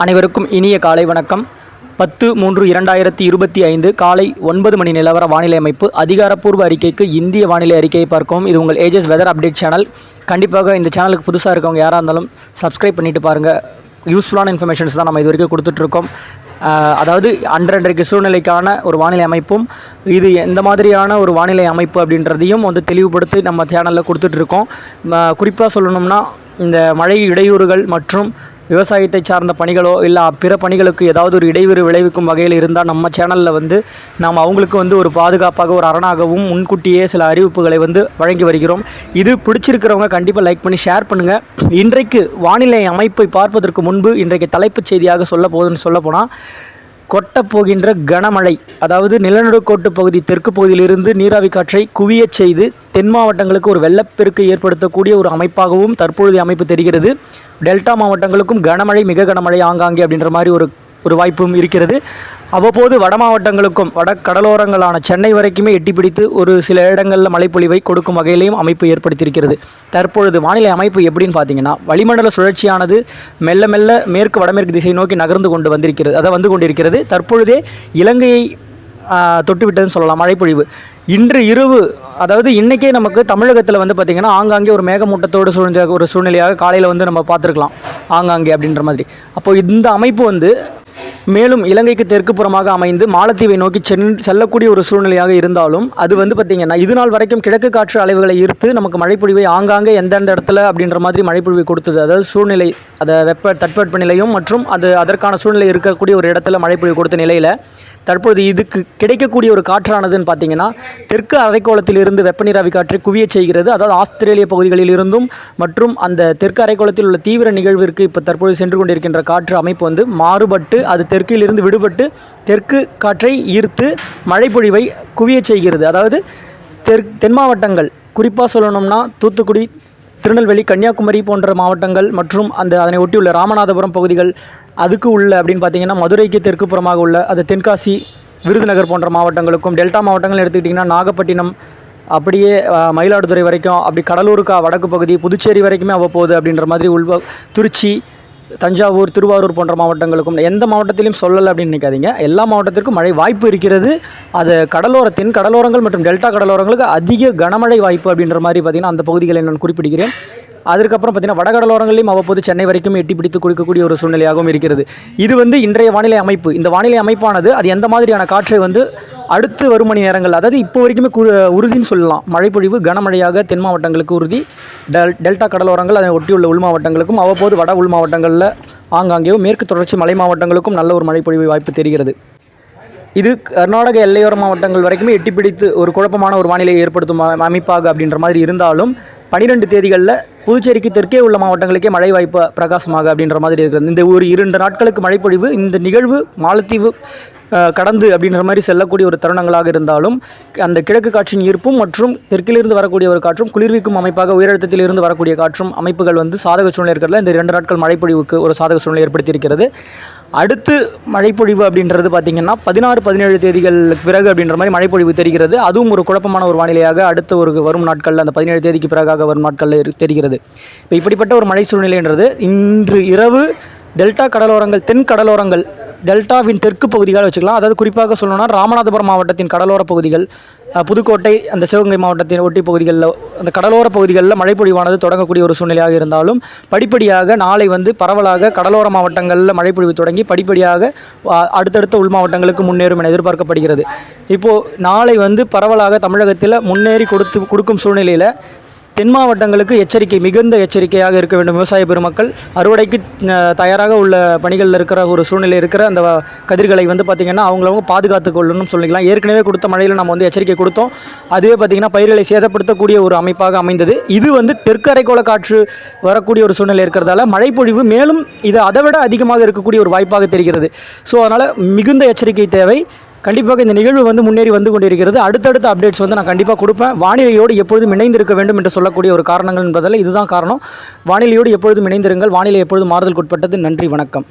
அனைவருக்கும் இனிய காலை வணக்கம். பத்து மூன்று இரண்டாயிரத்தி இருபத்தி ஐந்து காலை ஒன்பது மணி நிலவர வானிலை அமைப்பு அதிகாரப்பூர்வ அறிக்கைக்கு இந்திய வானிலை அறிக்கையை பார்க்கவும். இது உங்கள் ஏஜஸ் வெதர் அப்டேட் சேனல் கண்டிப்பாக இந்த சேனலுக்கு புதுசாக இருக்கவங்க யாராக இருந்தாலும் சப்ஸ்கிரைப் பண்ணிவிட்டு பாருங்கள் யூஸ்ஃபுல்லான இன்ஃபர்மேஷன்ஸ் தான் நம்ம இது வரைக்கும் கொடுத்துட்ருக்கோம். அதாவது அன்றன்றைக்கு சூழ்நிலைக்கான ஒரு வானிலை அமைப்பும் இது எந்த மாதிரியான ஒரு வானிலை அமைப்பு அப்படின்றதையும் வந்து தெளிவுபடுத்தி நம்ம சேனலில் கொடுத்துட்ருக்கோம். குறிப்பாக சொல்லணும்னா இந்த மழை இடையூறுகள் மற்றும் விவசாயத்தை சார்ந்த பணிகளோ இல்லை பிற பணிகளுக்கு ஏதாவது ஒரு இடையூறு விளைவிக்கும் வகையில் இருந்தால் நம்ம சேனலில் வந்து நாம் அவங்களுக்கு வந்து ஒரு பாதுகாப்பாக ஒரு அரணாகவும் முன்கூட்டியே சில அறிவிப்புகளை வந்து வழங்கி வருகிறோம். இது பிடிச்சிருக்கிறவங்க கண்டிப்பாக லைக் பண்ணி ஷேர் பண்ணுங்கள் இன்றைக்கு வானிலை அமைப்பை பார்ப்பதற்கு முன்பு இன்றைக்கு தலைப்புச் செய்தியாக சொல்ல போகுதுன்னு சொல்ல போனால் கொட்டப்போகின்ற கனமழை அதாவது நிலநடுக்கோட்டு பகுதி தெற்கு பகுதியிலிருந்து நீராவி காற்றை குவியச் செய்து தென் மாவட்டங்களுக்கு ஒரு வெள்ளப்பெருக்கு ஏற்படுத்தக்கூடிய ஒரு அமைப்பாகவும் தற்பொழுது அமைப்பு தெரிகிறது. டெல்டா மாவட்டங்களுக்கும் கனமழை மிக கனமழை ஆங்காங்கே அப்படின்ற மாதிரி ஒரு ஒரு வாய்ப்பும் இருக்கிறது. அவ்வப்போது வட மாவட்டங்களுக்கும் வட கடலோரங்களான சென்னை வரைக்குமே எட்டி பிடித்து ஒரு சில இடங்களில் மழைப்பொழிவை கொடுக்கும் வகையிலையும் அமைப்பு ஏற்படுத்தியிருக்கிறது. தற்பொழுது வானிலை அமைப்பு எப்படின்னு பார்த்தீங்கன்னா வளிமண்டல சுழற்சியானது மெல்ல மெல்ல மேற்கு வடமேற்கு திசை நோக்கி நகர்ந்து கொண்டு வந்திருக்கிறது அதை வந்து கொண்டிருக்கிறது. தற்பொழுதே இலங்கையை தொட்டுவிட்டதுன்னு சொல்லலாம் மழைப்பொழிவு. இன்று இரவு அதாவது இன்றைக்கே நமக்கு தமிழகத்தில் வந்து பார்த்திங்கன்னா ஆங்காங்கே ஒரு மேகமூட்டத்தோடு சூழ்ந்த ஒரு சூழ்நிலையாக காலையில் வந்து நம்ம பார்த்துருக்கலாம் ஆங்காங்கே அப்படின்ற மாதிரி. அப்போது இந்த அமைப்பு வந்து மேலும் இலங்கைக்கு தெற்கு புறமாக அமைந்து மாலத்தீவை நோக்கி சென் செல்லக்கூடிய ஒரு சூழ்நிலையாக இருந்தாலும் அது வந்து பார்த்திங்கன்னா இது நாள் வரைக்கும் கிழக்கு காற்று அலைவுகளை ஈர்த்து நமக்கு மழைப்பொழிவை ஆங்காங்கே எந்தெந்த இடத்துல அப்படின்ற மாதிரி மழைப்பொழிவை கொடுத்தது. அதாவது சூழ்நிலை அதை வெப்ப தட்பவெட்ப நிலையும் மற்றும் அது அதற்கான சூழ்நிலை இருக்கக்கூடிய ஒரு இடத்துல மழைப்பொழிவு கொடுத்த நிலையில் தற்பொழுது இதுக்கு கிடைக்கக்கூடிய ஒரு காற்றானதுன்னு பார்த்தீங்கன்னா தெற்கு அரைக்கோளத்திலிருந்து வெப்பநீராவி காற்றை குவியச் செய்கிறது. அதாவது ஆஸ்திரேலிய பகுதிகளில் இருந்தும் மற்றும் அந்த தெற்கு அரைக்கோளத்தில் உள்ள தீவிர நிகழ்விற்கு இப்போ தற்பொழுது சென்று கொண்டிருக்கின்ற காற்று அமைப்பு வந்து மாறுபட்டு அது தெற்கிலிருந்து விடுபட்டு தெற்கு காற்றை ஈர்த்து மழைப்பொழிவை குவியச் செய்கிறது. அதாவது தெற் தென் மாவட்டங்கள் குறிப்பாக சொல்லணும்னா தூத்துக்குடி திருநெல்வேலி கன்னியாகுமரி போன்ற மாவட்டங்கள் மற்றும் அந்த அதனை ஒட்டியுள்ள ராமநாதபுரம் பகுதிகள் அதுக்கு உள்ள அப்படின்னு பார்த்தீங்கன்னா மதுரைக்கு தெற்கு புறமாக உள்ள அது தென்காசி விருதுநகர் போன்ற மாவட்டங்களுக்கும் டெல்டா மாவட்டங்கள் எடுத்துக்கிட்டிங்கன்னா நாகப்பட்டினம் அப்படியே மயிலாடுதுறை வரைக்கும் அப்படி கடலூருக்கா வடக்கு பகுதி புதுச்சேரி வரைக்குமே அவ்வப்போகுது அப்படின்ற மாதிரி உள்வ திருச்சி தஞ்சாவூர் திருவாரூர் போன்ற மாவட்டங்களுக்கும் எந்த மாவட்டத்திலையும் சொல்லலை அப்படின்னு நினைக்காதீங்க. எல்லா மாவட்டத்திற்கும் மழை வாய்ப்பு இருக்கிறது. அது கடலோரத்தின் கடலோரங்கள் மற்றும் டெல்டா கடலோரங்களுக்கு அதிக கனமழை வாய்ப்பு அப்படின்ற மாதிரி பார்த்திங்கன்னா அந்த பகுதிகளை நான் குறிப்பிடுகிறேன். அதுக்கப்புறம் பார்த்தீங்கன்னா வடகடலோரங்களிலும் அவ்வப்போது சென்னை வரைக்கும் எட்டி பிடித்து கொடுக்கக்கூடிய ஒரு சூழ்நிலையாகவும் இருக்கிறது. இது வந்து இன்றைய வானிலை அமைப்பு. இந்த வானிலை அமைப்பானது அது எந்த மாதிரியான காற்றை வந்து அடுத்து வரும் மணி நேரங்கள் அதாவது இப்போ வரைக்குமே கு உறுதின்னு சொல்லலாம். மழைப்பொழிவு கனமழையாக தென் மாவட்டங்களுக்கு உறுதி. டெல் டெல்டா கடலோரங்கள் அதை ஒட்டியுள்ள உள் மாவட்டங்களுக்கும் அவ்வப்போது வட உள் மாவட்டங்களில் ஆங்காங்கேயும் மேற்கு தொடர்ச்சி மலை மாவட்டங்களுக்கும் நல்ல ஒரு மழைப்பொழிவு வாய்ப்பு தெரிகிறது. இது கர்நாடக எல்லையோர மாவட்டங்கள் வரைக்குமே எட்டி பிடித்து ஒரு குழப்பமான ஒரு வானிலையை ஏற்படுத்தும் அமைப்பாக அப்படின்ற மாதிரி இருந்தாலும் பனிரெண்டு தேதிகளில் புதுச்சேரிக்கு தெற்கே உள்ள மாவட்டங்களுக்கே மழை வாய்ப்பு பிரகாசமாக அப்படின்ற மாதிரி இருக்கிறது. இந்த ஒரு இரண்டு நாட்களுக்கு மழைப்பொழிவு இந்த நிகழ்வு மாலத்தீவு கடந்து அப்படின்ற மாதிரி செல்லக்கூடிய ஒரு தருணங்களாக இருந்தாலும் அந்த கிழக்கு காற்றின் ஈர்ப்பும் மற்றும் தெற்கிலிருந்து வரக்கூடிய ஒரு காற்றும் குளிர்விக்கும் அமைப்பாக உயரழுத்தத்திலிருந்து வரக்கூடிய காற்றும் அமைப்புகள் வந்து சாதக சூழ்நிலை இருக்கிறதுல இந்த இரண்டு நாட்கள் மழைப்பொழிவுக்கு ஒரு சாதக சூழ்நிலை ஏற்படுத்தியிருக்கிறது. அடுத்து மழைப்பொழிவு அப்படின்றது பார்த்திங்கன்னா பதினாறு பதினேழு தேதிகளுக்கு பிறகு அப்படின்ற மாதிரி மழைப்பொழிவு தெரிகிறது. அதுவும் ஒரு குழப்பமான ஒரு வானிலையாக அடுத்த ஒரு வரும் நாட்களில் அந்த பதினேழு தேதிக்கு பிறகாக வரும் நாட்களில் தெரிகிறது. இப்போ இப்படிப்பட்ட ஒரு மழை சூழ்நிலைன்றது இன்று இரவு டெல்டா கடலோரங்கள் தென் கடலோரங்கள் டெல்டாவின் தெற்கு பகுதிகளை வச்சுக்கலாம். அதாவது குறிப்பாக சொல்லணும்னா ராமநாதபுரம் மாவட்டத்தின் கடலோர பகுதிகள் புதுக்கோட்டை அந்த சிவகங்கை மாவட்டத்தின் ஒட்டி பகுதிகளில் அந்த கடலோர பகுதிகளில் மழைப்பொழிவானது தொடங்கக்கூடிய ஒரு சூழ்நிலையாக இருந்தாலும் படிப்படியாக நாளை வந்து பரவலாக கடலோர மாவட்டங்களில் மழைப்பொழிவு தொடங்கி படிப்படியாக அடுத்தடுத்த உள் மாவட்டங்களுக்கு முன்னேறும் என எதிர்பார்க்கப்படுகிறது. இப்போது நாளை வந்து பரவலாக தமிழகத்தில் முன்னேறி கொடுத்து கொடுக்கும் சூழ்நிலையில் தென் மாவட்டங்களுக்கு எச்சரிக்கை மிகுந்த எச்சரிக்கையாக இருக்க வேண்டும். விவசாய பெருமக்கள் அறுவடைக்கு தயாராக உள்ள பணிகளில் இருக்கிற ஒரு சூழ்நிலை இருக்கிற அந்த கதிர்களை வந்து பார்த்திங்கன்னா அவங்களவங்க பாதுகாத்து கொள்ளணும் சொல்லிக்கலாம். ஏற்கனவே கொடுத்த மழையில் நம்ம வந்து எச்சரிக்கை கொடுத்தோம். அதுவே பார்த்திங்கன்னா பயிர்களை சேதப்படுத்தக்கூடிய ஒரு அமைப்பாக அமைந்தது. இது வந்து தெற்கு அரைக்கோள காற்று வரக்கூடிய ஒரு சூழ்நிலை இருக்கிறதால மழைப்பொழிவு மேலும் இது அதை விட அதிகமாக இருக்கக்கூடிய ஒரு வாய்ப்பாக தெரிகிறது. ஸோ அதனால் மிகுந்த எச்சரிக்கை தேவை. கண்டிப்பாக இந்த நிகழ்வு வந்து முன்னேறி வந்து கொண்டிருக்கிறது. அடுத்தடுத்த அப்டேட்ஸ் வந்து நான் கண்டிப்பாக கொடுப்பேன். வானிலையோடு எப்பொழுதும் இணைந்திருக்க வேண்டும் என்று சொல்லக்கூடிய ஒரு காரணங்கள் என்பதால் இதுதான் காரணம். வானிலையோடு எப்பொழுதும் இணைந்திருங்கள். வானிலை எப்பொழுதும் மாறுதலுக்குட்பட்டது நன்றி வணக்கம்.